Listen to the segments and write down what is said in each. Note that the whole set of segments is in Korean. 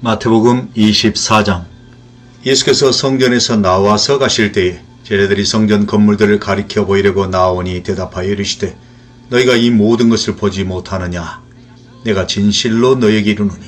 마태복음 24장. 예수께서 성전에서 나와서 가실 때에 제자들이 성전 건물들을 가리켜 보이려고 나오니 대답하여 이르시되 너희가 이 모든 것을 보지 못하느냐? 내가 진실로 너에게 이르노니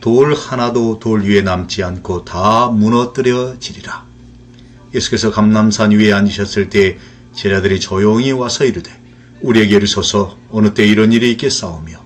돌 하나도 돌 위에 남지 않고 다 무너뜨려지리라. 예수께서 감남산 위에 앉으셨을 때 제자들이 조용히 와서 이르되 우리에게 이르소서 어느 때 이런 일이 있겠사오며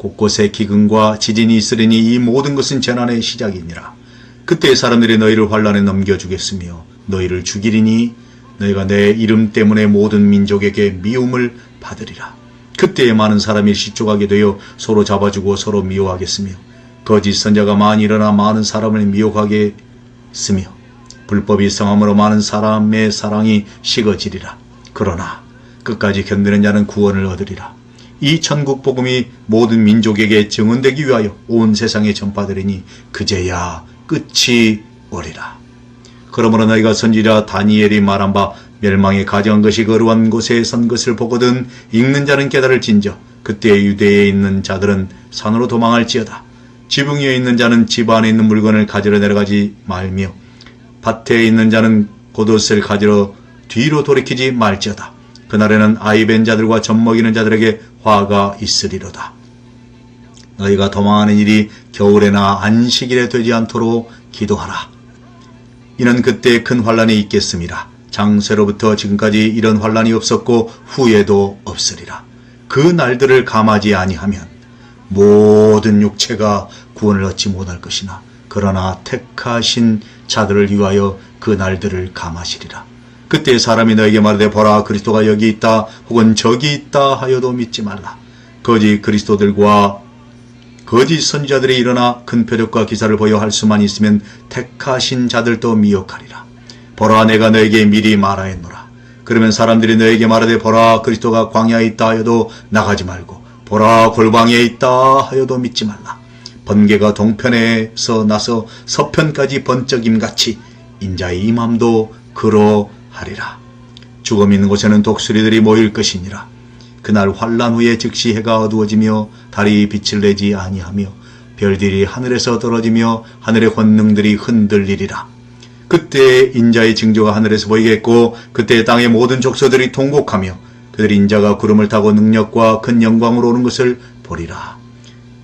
곳곳에 기근과 지진이 있으리니 이 모든 것은 재난의 시작이니라. 그때 사람들이 너희를 환란에 넘겨주겠으며 너희를 죽이리니 너희가 내 이름 때문에 모든 민족에게 미움을 받으리라. 그때에 많은 사람이 실족하게 되어 서로 잡아주고 서로 미워하겠으며 거짓 선자가 많이 일어나 많은 사람을 미혹하게 했으며 불법이 성함으로 많은 사람의 사랑이 식어지리라. 그러나 끝까지 견디는 자는 구원을 얻으리라. 이 천국 복음이 모든 민족에게 증언되기 위하여 온 세상에 전파되리니 그제야 끝이 오리라. 그러므로 너희가 선지자 다니엘이 말한 바 멸망에 가져간 것이 거루한 곳에 선 것을 보거든 읽는 자는 깨달을 진저 그때 유대에 있는 자들은 산으로 도망할지어다. 지붕 위에 있는 자는 집 안에 있는 물건을 가지러 내려가지 말며 밭에 있는 자는 겉옷을 가지러 뒤로 돌이키지 말지어다. 그날에는 아이벤 자들과 젖먹이는 자들에게 화가 있으리로다. 너희가 도망하는 일이 겨울에나 안식일에 되지 않도록 기도하라. 이는 그때 큰 환란이 있겠습니다. 장세로부터 지금까지 이런 환란이 없었고 후에도 없으리라. 그 날들을 감하지 아니하면 모든 육체가 구원을 얻지 못할 것이나 그러나 택하신 자들을 위하여 그 날들을 감하시리라. 그때 사람이 너에게 말하되 보라 그리스도가 여기 있다 혹은 저기 있다 하여도 믿지 말라. 거짓 그리스도들과 거짓 선지자들이 일어나 큰 표적과 기사를 보여 할 수만 있으면 택하신 자들도 미혹하리라. 보라 내가 너에게 미리 말하였노라. 그러면 사람들이 너에게 말하되 보라 그리스도가 광야에 있다 하여도 나가지 말고 보라 골방에 있다 하여도 믿지 말라. 번개가 동편에서 나서 서편까지 번쩍임같이 인자의 임함도 그러 하리라. 죽음 있는 곳에는 독수리들이 모일 것이니라. 그날 환란 후에 즉시 해가 어두워지며 달이 빛을 내지 아니하며 별들이 하늘에서 떨어지며 하늘의 권능들이 흔들리리라. 그때 인자의 징조가 하늘에서 보이겠고 그때 땅의 모든 족소들이 통곡하며 그들이 인자가 구름을 타고 능력과 큰 영광으로 오는 것을 보리라.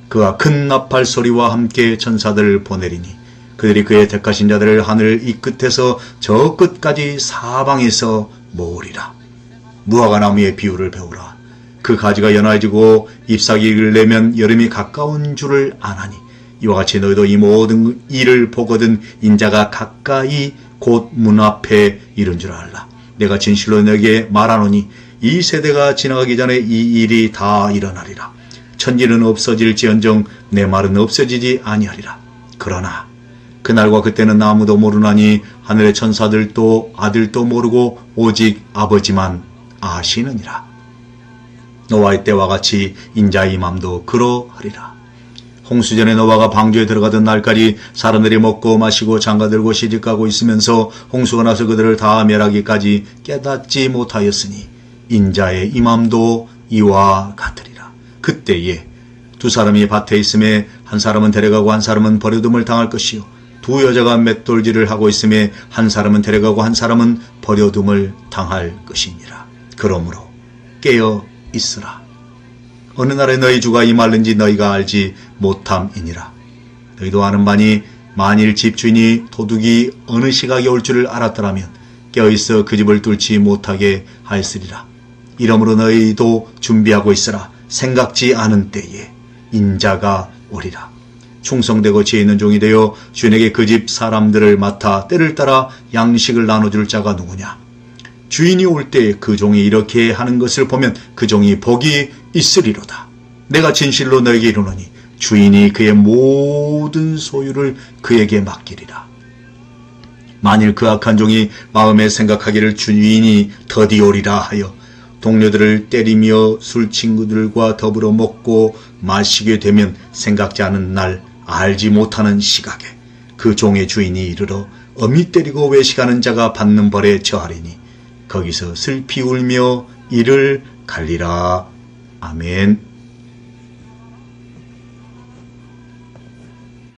그가 큰 나팔 소리와 함께 천사들을 보내리니 그들이 그의 택하신 자들을 하늘 이 끝에서 저 끝까지 사방에서 모으리라. 무화과 나무의 비유를 배우라. 그 가지가 연화해지고 잎사귀를 내면 여름이 가까운 줄을 아나니 이와 같이 너희도 이 모든 일을 보거든 인자가 가까이 곧 문 앞에 이른 줄 알라. 내가 진실로 너에게 말하노니 이 세대가 지나가기 전에 이 일이 다 일어나리라. 천지는 없어질지언정 내 말은 없어지지 아니하리라. 그러나 그날과 그때는 아무도 모르나니 하늘의 천사들도 아들도 모르고 오직 아버지만 아시느니라. 노아의 때와 같이 인자의 맘도 그러하리라. 홍수전에 노아가 방주에 들어가던 날까지 사람들이 먹고 마시고 장가들고 시집가고 있으면서 홍수가 나서 그들을 다 멸하기까지 깨닫지 못하였으니 인자의 이맘도 이와 같으리라. 그때에 두 사람이 밭에 있음에 한 사람은 데려가고 한 사람은 버려둠을 당할 것이요 두 여자가 맷돌질을 하고 있음에 한 사람은 데려가고 한 사람은 버려둠을 당할 것이니라. 그러므로 깨어 있으라. 어느 날에 너희 주가 임할는지 너희가 알지 못함이니라. 너희도 아는 바니 만일 집주인이 도둑이 어느 시각에 올 줄을 알았더라면 깨어있어 그 집을 뚫지 못하게 하였으리라. 이러므로 너희도 준비하고 있으라. 생각지 않은 때에 인자가 오리라. 충성되고 지혜 있는 종이 되어 주인에게 그 집 사람들을 맡아 때를 따라 양식을 나눠줄 자가 누구냐? 주인이 올 때 그 종이 이렇게 하는 것을 보면 그 종이 복이 있으리로다. 내가 진실로 너에게 이르노니 주인이 그의 모든 소유를 그에게 맡기리라. 만일 그 악한 종이 마음에 생각하기를 주인이 더디오리라 하여 동료들을 때리며 술 친구들과 더불어 먹고 마시게 되면 생각지 않은 날 알지 못하는 시각에 그 종의 주인이 이르러 어미 때리고 외식하는 자가 받는 벌에 처하리니 거기서 슬피 울며 이를 갈리라. 아멘.